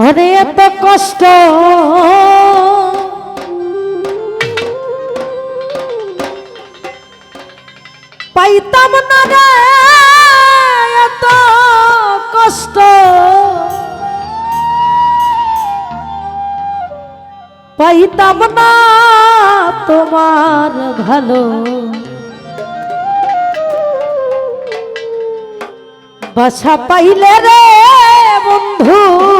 ওরে এত কষ্ট। পাইতাম না রে এত কষ্ট। পাইতাম না তোমার ভালো। বাসা পাইলে রে বন্ধু।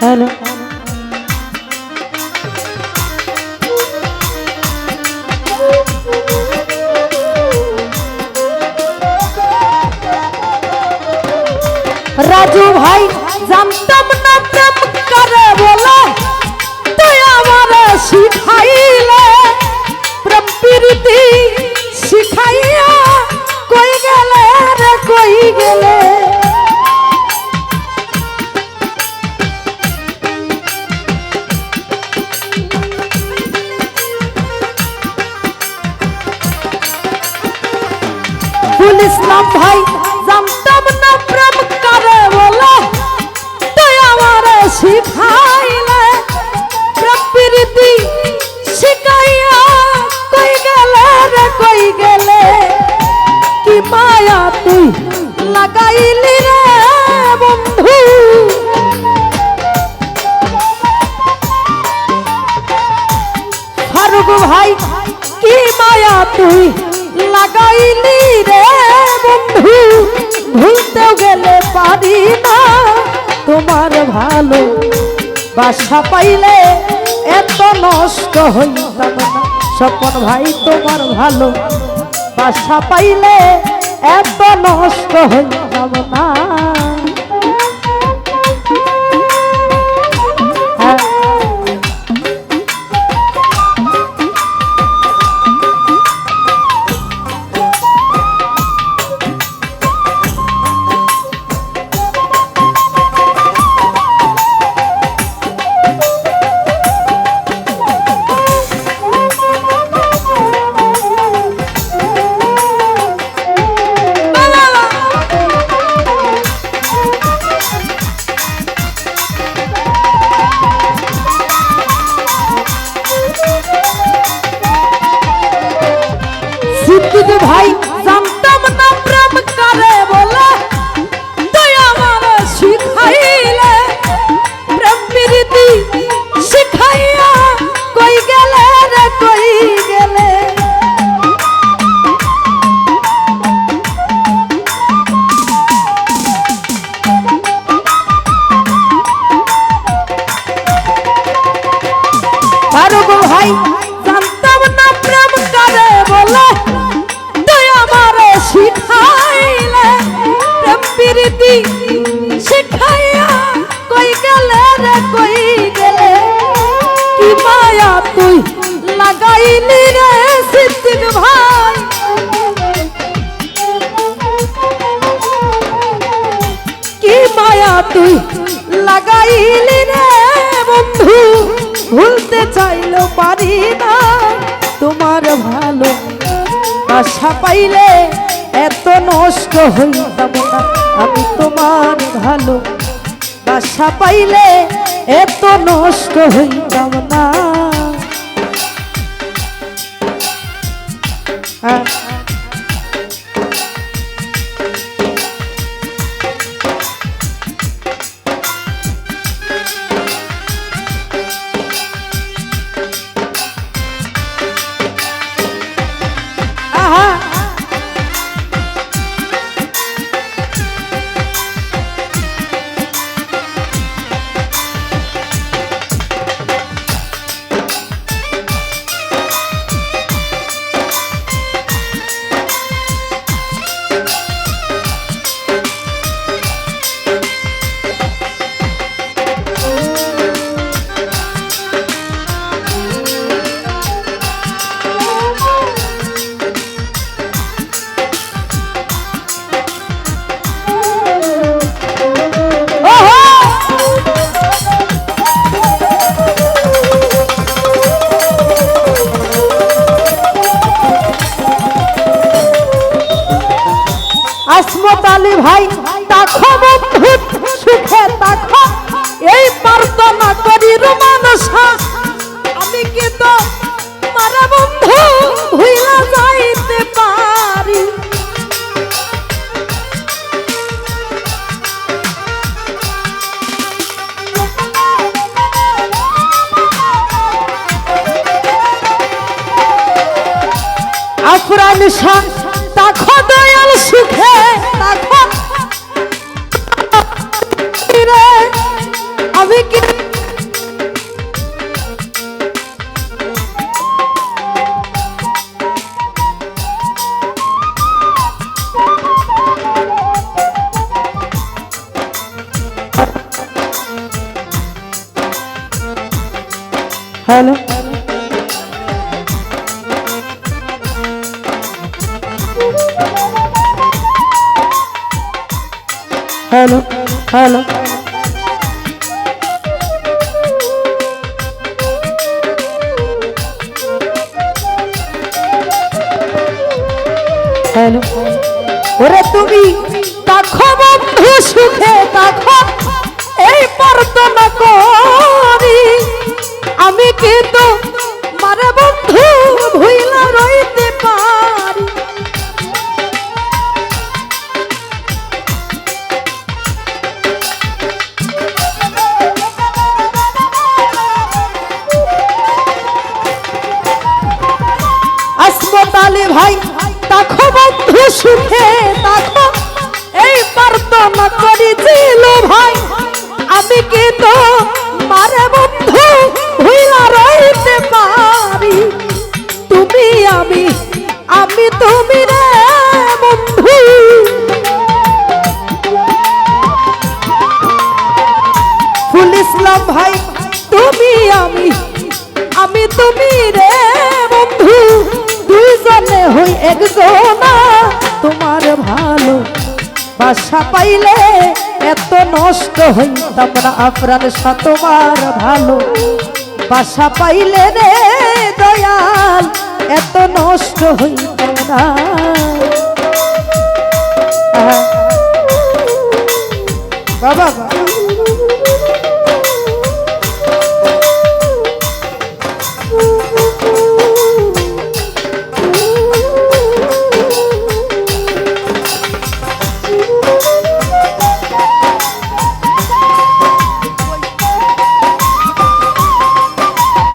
हेलो রাজু ভাই জানতাম না প্রেম করে বলে তুই আমার শিখাইলে প্রীতি ফুল ইসলাম ভাই জানতাম না প্রেম করে বলে। তুই আমার শিখাইলে, প্রেম প্রীতি শিখাইয়া কই গেলে রে, কই গেলে? কি মায়া তুই লাগাইলি রে, বন্ধু? ফারুক ভাই, কি মায়া তুই লাগাইলি রে? ভুলতে গেলে পারি না। তোমার ভালো বাসা পাইলে এত নষ্ট হই না। স্বপন ভাই, তোমার ভালো বাসা পাইলে এত নষ্ট হইতাম না। ভালো। আশা পাইলে এত নষ্ট হইতাম না। আমি তোমার ভালো। আশা পাইলে এত নষ্ট হইতাম না। আফরান শাহ তাখো দয়াল সুখে তাখো হ্যালো হ্যালো হ্যালো ওরে তুমি তাখো বন্ধু সুখে তাখো আলী ভাই তাখো বন্ধু সুখে তাখো এই প্রার্থনা করেছিল ভাই। আমি কি তো মারে বন্ধু ভুইলা রইতে পারি। তুমি আমি গো না তোমার ভালো বাসা পাইলে এত নষ্ট হইতাম না আপনার তোমার ভালো বাসা পাইলে রে দয়াল, এত নষ্ট হইতাম না। বাবা